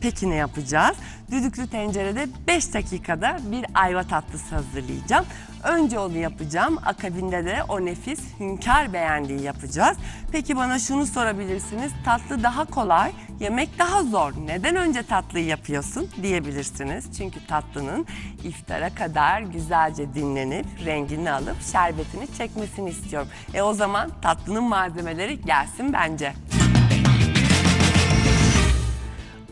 Peki ne yapacağız? Düdüklü tencerede 5 dakikada bir ayva tatlısı hazırlayacağım. Önce onu yapacağım. Akabinde de o nefis hünkâr beğendiği yapacağız. Peki bana şunu sorabilirsiniz. Tatlı daha kolay, yemek daha zor. Neden önce tatlıyı yapıyorsun diyebilirsiniz. Çünkü tatlının iftara kadar güzelce dinlenip rengini alıp şerbetini çekmesini istiyorum. E o zaman tatlının malzemeleri gelsin bence.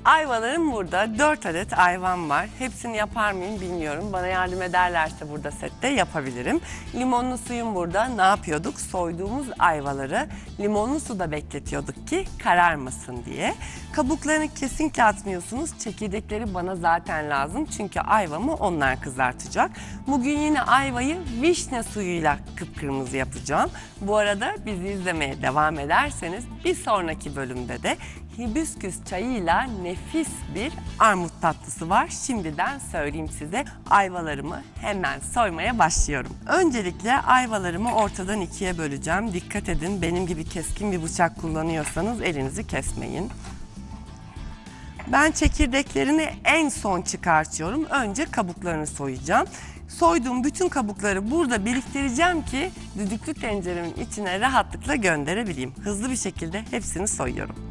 Ayvalarım burada. 4 adet ayvam var. Hepsini yapar mıyım bilmiyorum. Bana yardım ederlerse burada sette yapabilirim. Limonlu suyum burada. Ne yapıyorduk? Soyduğumuz ayvaları limonlu suda bekletiyorduk ki kararmasın diye. Kabuklarını kesinlikle atmıyorsunuz. Çekirdekleri bana zaten lazım. Çünkü ayvamı onlar kızartacak. Bugün yine ayvayı vişne suyuyla kıpkırmızı yapacağım. Bu arada bizi izlemeye devam ederseniz bir sonraki bölümde de hibisküs çayıyla nefis bir armut tatlısı var. Şimdiden söyleyeyim size ayvalarımı hemen soymaya başlıyorum. Öncelikle ayvalarımı ortadan ikiye böleceğim. Dikkat edin benim gibi keskin bir bıçak kullanıyorsanız elinizi kesmeyin. Ben çekirdeklerini en son çıkartıyorum. Önce kabuklarını soyacağım. Soyduğum bütün kabukları burada biriktireceğim ki düdüklü tenceremin içine rahatlıkla gönderebileyim. Hızlı bir şekilde hepsini soyuyorum.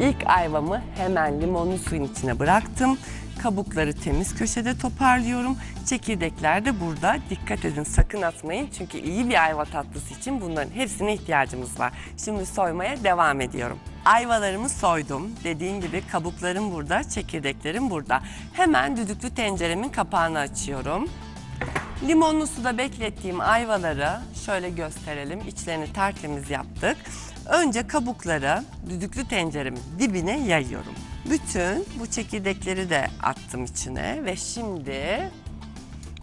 İlk ayvamı hemen limonlu suyun içine bıraktım. Kabukları temiz köşede toparlıyorum. Çekirdekler de burada. Dikkat edin sakın atmayın. Çünkü iyi bir ayva tatlısı için bunların hepsine ihtiyacımız var. Şimdi soymaya devam ediyorum. Ayvalarımı soydum. Dediğim gibi kabuklarım burada, çekirdeklerim burada. Hemen düdüklü tenceremin kapağını açıyorum. Limonlu suda beklettiğim ayvaları şöyle gösterelim. İçlerini tertemiz yaptık. Önce kabukları düdüklü tenceremin dibine yayıyorum. Bütün bu çekirdekleri de attım içine ve şimdi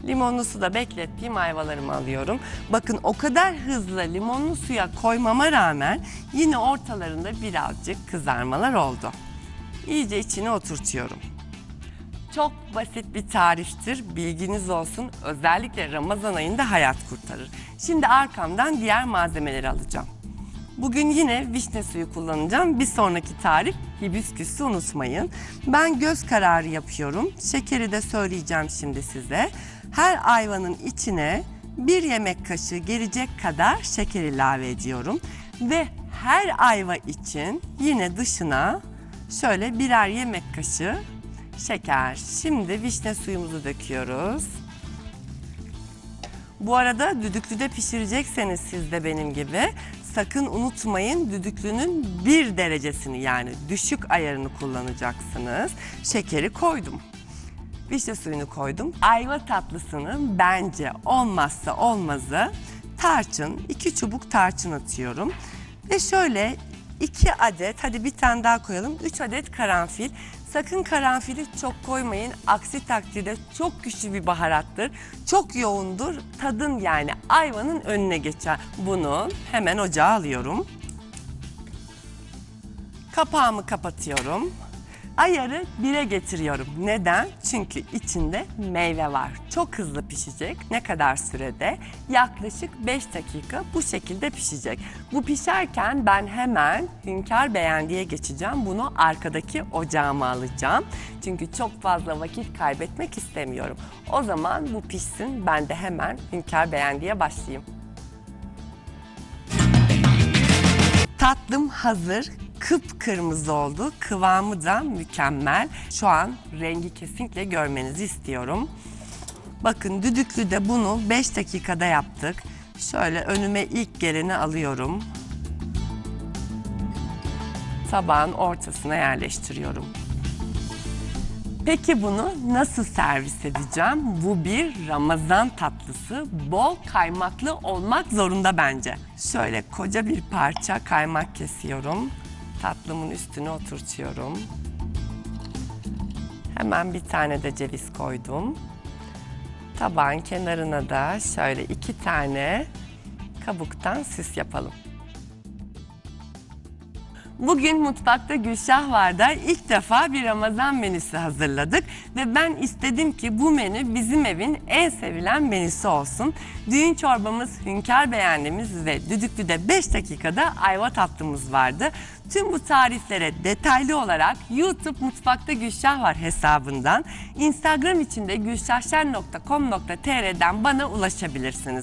limonlu suda beklettiğim ayvalarımı alıyorum. Bakın o kadar hızlı limonlu suya koymama rağmen yine ortalarında birazcık kızarmalar oldu. İyice içine oturtuyorum. Çok basit bir tariftir. Bilginiz olsun. Özellikle Ramazan ayında hayat kurtarır. Şimdi arkamdan diğer malzemeleri alacağım. Bugün yine vişne suyu kullanacağım. Bir sonraki tarif hibisküsü unutmayın. Ben göz kararı yapıyorum. Şekeri de söyleyeceğim şimdi size. Her ayvanın içine bir yemek kaşığı gelecek kadar şeker ilave ediyorum. Ve her ayva için yine dışına şöyle birer yemek kaşığı şeker. Şimdi vişne suyumuzu döküyoruz. Bu arada düdüklüde pişirecekseniz siz de benim gibi sakın unutmayın düdüklünün bir derecesini yani düşük ayarını kullanacaksınız. Şekeri koydum. Vişne suyunu koydum. Ayva tatlısının bence olmazsa olmazı tarçın. iki çubuk tarçın atıyorum. Ve şöyle iki adet hadi bir tane daha koyalım. Üç adet karanfil. Sakın karanfili çok koymayın. Aksi takdirde çok güçlü bir baharattır. Çok yoğundur. Tadın yani ayvanın önüne geçer. Bunu hemen ocağa alıyorum. Kapağımı kapatıyorum. Ayarı 1'e getiriyorum. Neden? Çünkü içinde meyve var. Çok hızlı pişecek. Ne kadar sürede? Yaklaşık 5 dakika bu şekilde pişecek. Bu pişerken ben hemen Hünkar Beğendiğe geçeceğim. Bunu arkadaki ocağıma alacağım. Çünkü çok fazla vakit kaybetmek istemiyorum. O zaman bu pişsin. Ben de hemen Hünkar Beğendiğe başlayayım. Tatlım hazır. Kıpkırmızı oldu. Kıvamı da mükemmel. Şu an rengi kesinlikle görmenizi istiyorum. Bakın düdüklüde bunu 5 dakikada yaptık. Şöyle önüme ilk geleni alıyorum. Tabağın ortasına yerleştiriyorum. Peki bunu nasıl servis edeceğim? Bu bir Ramazan tatlısı. Bol kaymaklı olmak zorunda bence. Şöyle koca bir parça kaymak kesiyorum. Tatlımın üstüne oturtuyorum. Hemen bir tane de ceviz koydum. Tabağın kenarına da şöyle iki tane kabuktan süs yapalım. Bugün mutfakta Gülşah Var'da ilk defa bir Ramazan menüsü hazırladık ve ben istedim ki bu menü bizim evin en sevilen menüsü olsun. Düğün çorbamız, hünkâr beğendiğimiz ve düdüklüde 5 dakikada ayva tatlımız vardı. Tüm bu tariflere detaylı olarak YouTube Mutfakta Gülşah Var hesabından, Instagram için de gülşahşen.com.tr'den bana ulaşabilirsiniz.